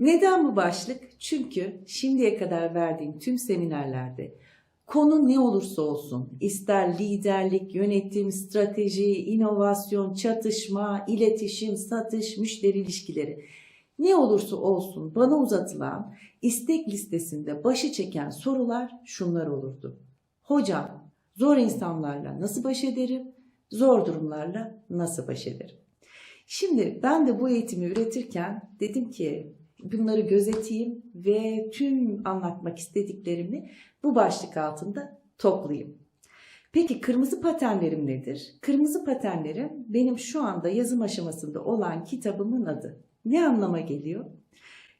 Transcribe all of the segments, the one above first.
Neden bu başlık? Çünkü şimdiye kadar verdiğim tüm seminerlerde konu ne olursa olsun, ister liderlik, yönetim, strateji, inovasyon, çatışma, iletişim, satış, müşteri ilişkileri ne olursa olsun bana uzatılan istek listesinde başı çeken sorular şunlar olurdu. Hocam, zor insanlarla nasıl baş ederim? Zor durumlarla nasıl baş ederim? Şimdi ben de bu eğitimi üretirken dedim ki bunları gözeteyim ve tüm anlatmak istediklerimi bu başlık altında toplayayım. Peki kırmızı patenlerim nedir? Kırmızı patenlerim benim şu anda yazım aşamasında olan kitabımın adı. Ne anlama geliyor?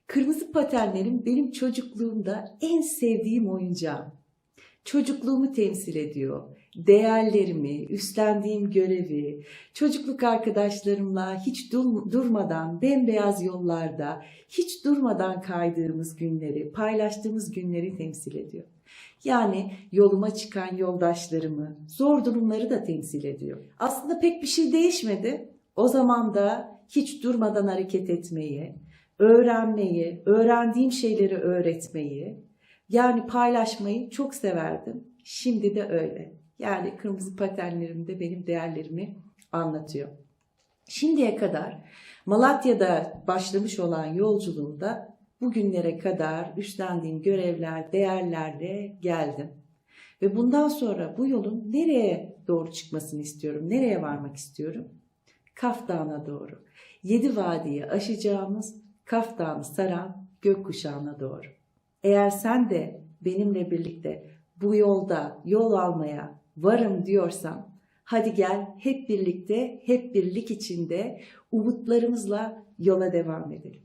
Kırmızı patenlerim benim çocukluğumda en sevdiğim oyuncağım. Çocukluğumu temsil ediyor. Değerlerimi, üstlendiğim görevi, çocukluk arkadaşlarımla hiç dur- durmadan bembeyaz yollarda, hiç durmadan kaydığımız günleri, paylaştığımız günleri temsil ediyor. Yani yoluma çıkan yoldaşlarımı, zor durumları da temsil ediyor. Aslında pek bir şey değişmedi. O zaman da hiç durmadan hareket etmeyi, öğrenmeyi, öğrendiğim şeyleri öğretmeyi, yani paylaşmayı çok severdim. Şimdi de öyle. Yani kırmızı patenlerim de benim değerlerimi anlatıyor. Şimdiye kadar Malatya'da başlamış olan yolculuğumda bugünlere kadar üstlendiğim görevler, değerlerle geldim. Ve bundan sonra bu yolun nereye doğru çıkmasını istiyorum, nereye varmak istiyorum? Kaf Dağı'na doğru. Yedi vadiyi aşacağımız Kaf Dağı'nı saran gökkuşağına doğru. Eğer sen de benimle birlikte bu yolda yol almaya varım diyorsan hadi gel hep birlikte, hep birlik içinde umutlarımızla yola devam edelim.